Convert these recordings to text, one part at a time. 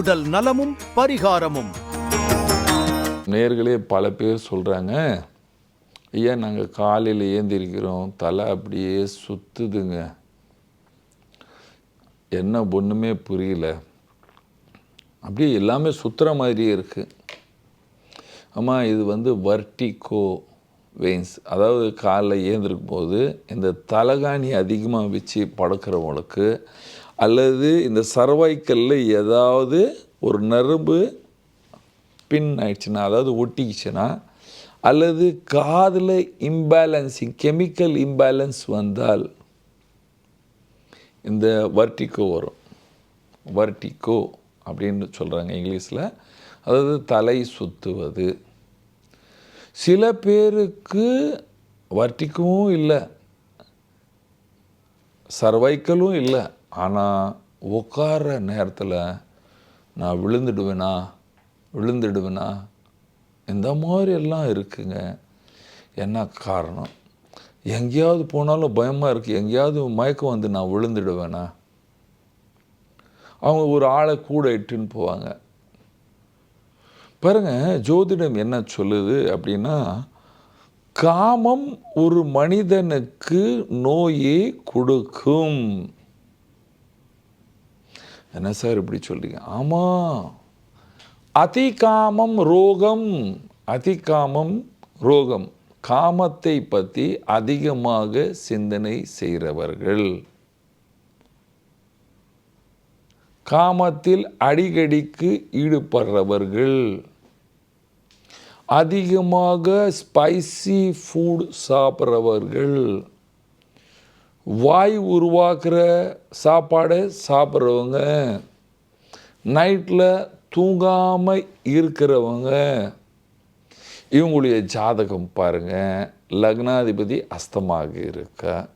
உடல் நலமும் பரிகாரமும். நேர்களே பல பேர் சொல்கிறாங்க ஐயா நாங்கள் காலையில் ஏந்திரிக்கிறோம். தலை அப்படியே சுற்றுதுங்க என்ன ஒன்றுமே புரியல. அப்படியே எல்லாமே சுற்றுற மாதிரியே இருக்குது ஆமாம் இது வந்து வர்டிகோ வெயின்ஸ் அதாவது காலைல ஏந்திருக்கும் போது இந்த தலகாணி அதிகமாக வச்சு படுக்கிறவங்களுக்கு அல்லது இந்த சர்வைக்கல்ல ஏதாவது ஒரு நரம்பு பின் ஆயிடுச்சுன்னா அதாவது ஒட்டிக்கிச்சுன்னா அல்லது காதில் இம்பேலன்ஸிங் கெமிக்கல் இம்பேலன்ஸ் வந்தால் இந்த வர்டிகோ வரும். வர்டிகோ அப்படின்னு சொல்கிறாங்க இங்கிலீஷில். அதாவது தலை சுற்றுவது சில பேருக்கு வர்டிக்கவும் இல்லை. சர்வைக்கலும் இல்லை. ஆனால் உட்கார நேரத்தில் நான் விழுந்துடுவேனா? விழுந்துடுவேனா? இந்த மாதிரி எல்லாம் இருக்குங்க. என்ன காரணம்? எங்கேயாவது போனாலும் பயமாக இருக்குது எங்கேயாவது மயக்கம் வந்து நான் விழுந்துடுவேனா? அவங்க ஒரு ஆளை கூட இட்டுன்னு போவாங்க. பாருங்க ஜோதிடம் என்ன சொல்லுது அப்படின்னா காமம் ஒரு மனிதனுக்கு நோயை கொடுக்கும். என்ன சார் இப்படி சொல்றீங்க? ஆமாம் அதிகாமம் ரோகம். அதிகாமம் ரோகம். காமத்தை பற்றி அதிகமாக சிந்தனை செய்கிறவர்கள் காமத்தில் அடிக்கடிக்கு ஈடுபடுறவர்கள். அதிகமாக ஸ்பைசி ஃபுட் சாப்பிட்றவர்கள். வாய் உருவாக்குற சாப்பாடு சாப்பிட்றவங்க நைட்டில் தூங்காமல் இருக்கிறவங்க இவங்களுடைய ஜாதகம் பாருங்க. லக்னாதிபதி அஸ்தமாக இருக்கா.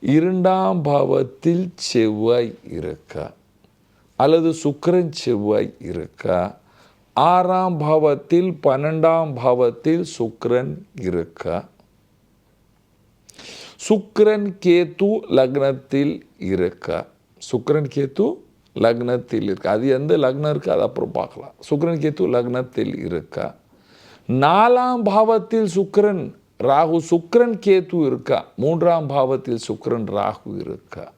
இரண்டாம் பாவத்தில் செவ்வாய் இருக்கா. அல்லது சுக்கரன் செவ்வாய் இருக்கா. ஆறாம் பாவத்தில் பன்னெண்டாம் பாவத்தில் சுக்கரன் இருக்கா. சுக்ரன் கேத்து லக்னத்தில் இருக்கா? சுக்ரன் கேத்து லக்னத்தில் இருக்கா? அது எந்த லக்னம் இருக்கு? அது அப்புறம் பார்க்கலாம். சுக்ரன் கேத்து லக்னத்தில் இருக்கா? நாலாம் பாவத்தில் சுக்ரன் ராகு சுக்ரன் கேத்து இருக்கா? மூன்றாம் பாவத்தில் சுக்ரன் ராகு இருக்கா?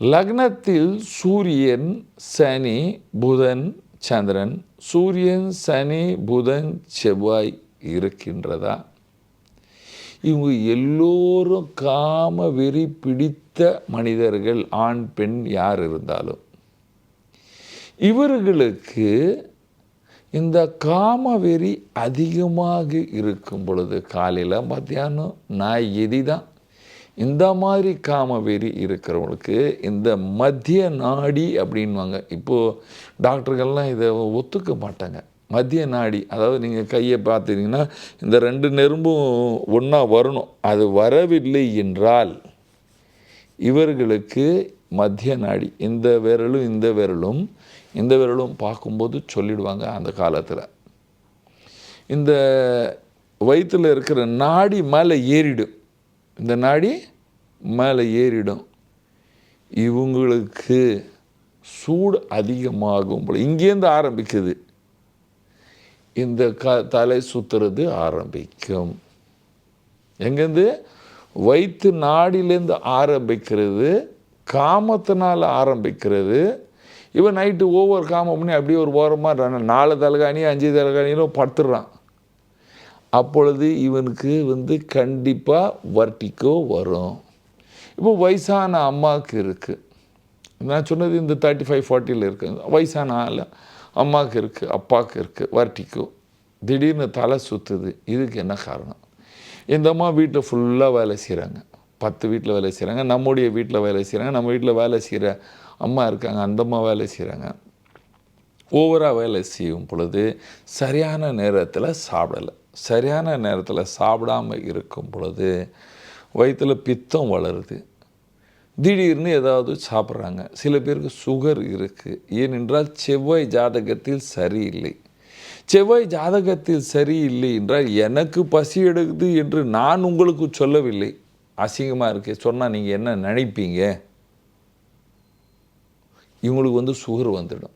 லக்னத்தில் சூரியன் சனி புதன் சந்திரன். சூரியன் சனி புதன் செவ்வாய் இருக்கின்றதா? இவங்க எல்லோரும் காம வெறி பிடித்த மனிதர்கள் ஆண் பெண் யார் இருந்தாலும். இவர்களுக்கு இந்த காம வெறி அதிகமாக இருக்கும் பொழுது காலையில் மத்தியானம் நாய் எதி தான் இந்த மாதிரி காம வெறி இருக்கிறவங்களுக்கு இந்த மத்திய நாடி அப்படின்வாங்க இப்போது டாக்டர்கள்லாம் இதை ஒத்துக்க மாட்டாங்க. மத்திய நாடி அதாவது நீங்கள் கையை பார்த்தீங்கன்னா இந்த ரெண்டு நெரும்பும் ஒன்றா வரணும். அது வரவில்லை என்றால் இவர்களுக்கு மத்திய நாடி இந்த விரலும் இந்த விரலும் இந்த விரலும் பார்க்கும்போது சொல்லிடுவாங்க அந்த காலத்தில். இந்த வயிற்றில் இருக்கிற நாடி மேலே ஏறிடும். இந்த நாடி மேலே ஏறிடும். இவங்களுக்கு சூடு அதிகமாகும் போல இங்கேருந்து ஆரம்பிக்குது. இந்த க தலை சுற்றுறது ஆரம்பிக்கும். எங்கேருந்து? வயிற்று நாடிலேருந்து ஆரம்பிக்கிறது காமத்தினால் ஆரம்பிக்கிறது. இவன் நைட்டு ஒவ்வொரு காமம் பண்ணி அப்படியே ஒரு ஓரமாக நாலு தலைகாணி அஞ்சு தலைகாணியிலும் படுத்துடுறான் அப்பொழுது இவனுக்கு வந்து கண்டிப்பாக வர்டிக்கோ வரும். இப்போ வயசான அம்மாவுக்கு இருக்குது நான் சொன்னது இந்த தேர்ட்டி ஃபைவ் ஃபார்ட்டியில் இருக்குது வயசான ஆள் அம்மாவுக்கு இருக்குது அப்பாவுக்கு இருக்குது வர்டிக்கோ. திடீர்னு தலை சுற்றுது இதுக்கு என்ன காரணம்? இந்த அம்மா வீட்டில் ஃபுல்லாக வேலை செய்கிறாங்க பத்து வீட்டில் வேலை செய்கிறாங்க நம்முடைய வீட்டில் வேலை செய்கிறாங்க நம்ம வீட்டில் வேலை செய்கிற அம்மா இருக்காங்க. அந்த அம்மா வேலை செய்கிறாங்க ஓவராக வேலை செய்யும் பொழுது சரியான நேரத்தில் சாப்பிடலை. சரியான நேரத்தில் சாப்பிடாம இருக்கும் பொழுது வயிற்றில் பித்தம் வளருது. திடீர்னு ஏதாவது சாப்பிட்றாங்க. சில பேருக்கு சுகர் இருக்குது ஏனென்றால் செவ்வாய் ஜாதகத்தில் சரியில்லை. செவ்வாய் ஜாதகத்தில் சரியில்லை என்றால் எனக்கு பசி எடுக்குது என்று நான் உங்களுக்கு சொல்லவில்லை. அசிங்கமாக இருக்கு சொன்னால் நீங்கள் என்ன நினைப்பீங்க? இவங்களுக்கு வந்து சுகர் வந்துடும்.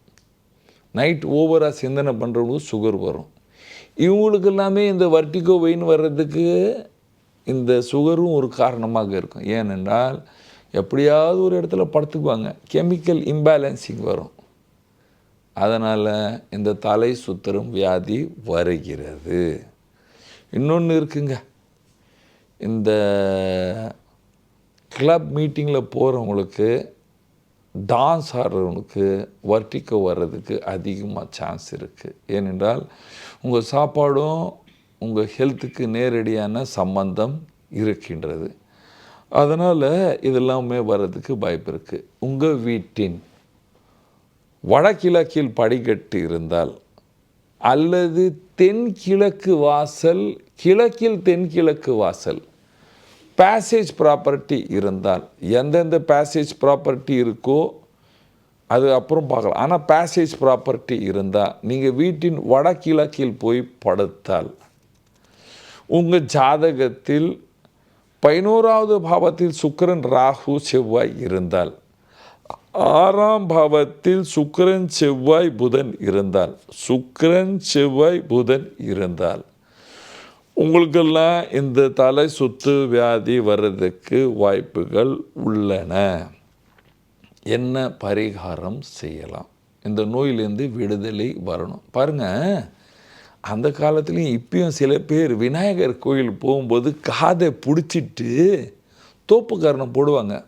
நைட் ஓவராக சிந்தனை பண்ணுறவங்களுக்கு சுகர் வரும். இவங்களுக்கு எல்லாமே இந்த வர்டிகோ வெயின் வர்றதுக்கு இந்த சுகரும் ஒரு காரணமாக இருக்கும். ஏனென்றால் எப்படியாவது ஒரு இடத்துல படுத்துக்குவாங்க. கெமிக்கல் இம்பேலன்சிங் வரும். அதனால் இந்த தலை சுத்தரும் வியாதி வருகிறது. இன்னொன்று இருக்குங்க. இந்த கிளப் மீட்டிங்கில் போகிறவங்களுக்கு டான்ஸ் ஆடுறவனுக்கு வர்டிக்கோ வர்றதுக்கு அதிகமாக சான்ஸ் இருக்குது ஏனென்றால் உங்கள் சாப்பாடும் உங்கள் ஹெல்த்துக்கு நேரடியான சம்பந்தம் இருக்கின்றது. அதனால் இதெல்லாமே வர்றதுக்கு வாய்ப்பு இருக்குது உங்கள் வீட்டின் வடகிழக்கில் படிக்கட்டு இருந்தால் அல்லது தென்கிழக்கு வாசல் கிழக்கில் தென்கிழக்கு வாசல் பேசேஜ் ப்ராப்பர்ட்டி இருந்தால் எந்தெந்த பேசேஜ் ப்ராப்பர்ட்டி இருக்கோ அது அப்புறம் பார்க்கலாம். ஆனால் பேசேஜ் ப்ராப்பர்ட்டி இருந்தால் நீங்கள் வீட்டின் வடகிழக்கில் போய் படுத்தால் உங்கள் ஜாதகத்தில் பதினோராவது பாவத்தில் சுக்கரன் ராகு செவ்வாய் இருந்தால் ஆறாம் பாவத்தில் சுக்கரன் செவ்வாய் புதன் இருந்தால். சுக்கரன் செவ்வாய் புதன் இருந்தால். உங்களுக்கெல்லாம் இந்த தலை சுத்து வியாதி வர்றதுக்கு வாய்ப்புகள் உள்ளன. என்ன பரிகாரம் செய்யலாம்? இந்த நோயிலேருந்து விடுதலை வரணும். பாருங்கள் அந்த காலத்துலேயும் இப்பயும் சில பேர் விநாயகர் கோயில் போகும்போது காதை பிடிச்சிட்டு தோப்புக்காரணம் போடுவாங்க.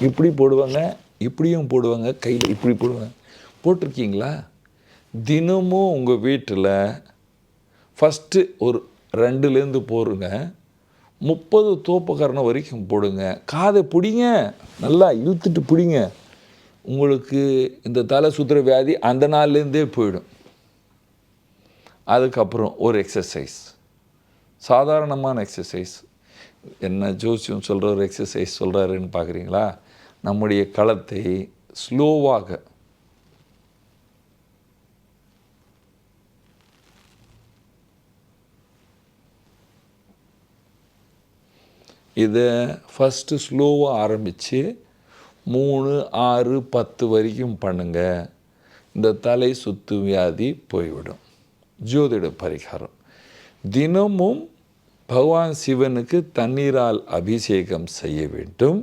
இப்படி போடுவாங்க. இப்படியும் போடுவாங்க கையில் இப்படி போடுவாங்க. போட்டிருக்கீங்களா? தினமும் உங்கள் வீட்டில் ஃபஸ்ட்டு ஒரு ரெண்டுலேருந்து போடுங்க. முப்பது தோப்புக்கரணம் வரைக்கும் போடுங்க. காதை பிடிங்க. நல்லா இழுத்துட்டு பிடிங்க. உங்களுக்கு இந்த தலை சுத்துற வியாதி அந்த நாள்லேருந்தே போயிடும். அதுக்கப்புறம் ஒரு எக்ஸசைஸ் சாதாரணமான எக்ஸசைஸ் என்ன ஜோசியம் சொல்கிற ஒரு எக்ஸசைஸ் சொல்கிறாருன்னு பார்க்குறீங்களா நம்முடைய களத்தை ஸ்லோவாக இதை ஃபஸ்ட்டு ஸ்லோவாக ஆரம்பித்து மூணு ஆறு பத்து வரைக்கும் பண்ணுங்கள் இந்த தலை சுத்து வியாதி போய்விடும். ஜோதிட பரிகாரம். தினமும் பகவான் சிவனுக்கு தண்ணீரால் அபிஷேகம் செய்ய வேண்டும்.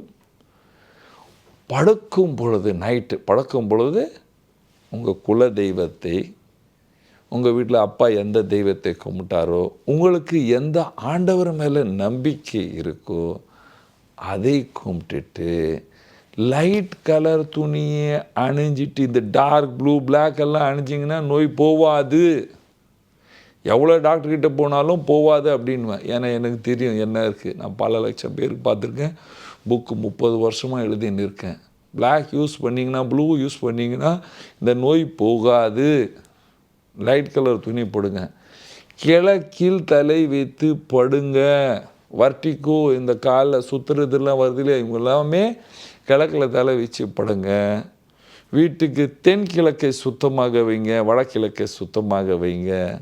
படுக்கும் பொழுது நைட்டு படுக்கும் பொழுது உங்கள் குல தெய்வத்தை உங்கள் வீட்டில் அப்பா எந்த தெய்வத்தை கும்பிட்டாரோ உங்களுக்கு எந்த ஆண்டவர் மேலே நம்பிக்கை இருக்கோ அதை கும்பிட்டுட்டு லைட் கலர் துணியை அணிஞ்சிட்டு இந்த டார்க் ப்ளூ பிளாக் எல்லாம் அணிஞ்சிங்கன்னா நோய் போவாது. எவ்வளோ டாக்டர்கிட்ட போனாலும் போவாது அப்படின்வேன் ஏன்னா எனக்கு தெரியும் என்ன இருக்குது நான் பல லட்சம் பேருக்கு பார்த்துருக்கேன். புக்கு முப்பது வருஷமாக எழுதின்னு இருக்கேன். பிளாக் யூஸ் பண்ணிங்கன்னா ப்ளூ யூஸ் பண்ணிங்கன்னா இந்த நோய் போகாது. லைட் கலர் துணி போடுங்க. கிழக்கில் தலை வைத்து படுங்க. வர்டிக்கோ இந்த காலில் சுற்றுறதுலாம் வருது இல்லையா? இவங்க எல்லாமே கிழக்கில் தலை வச்சு படுங்க. வீட்டுக்கு தென்கிழக்கை சுத்தமாக வைங்க வடகிழக்கை சுத்தமாக வைங்க.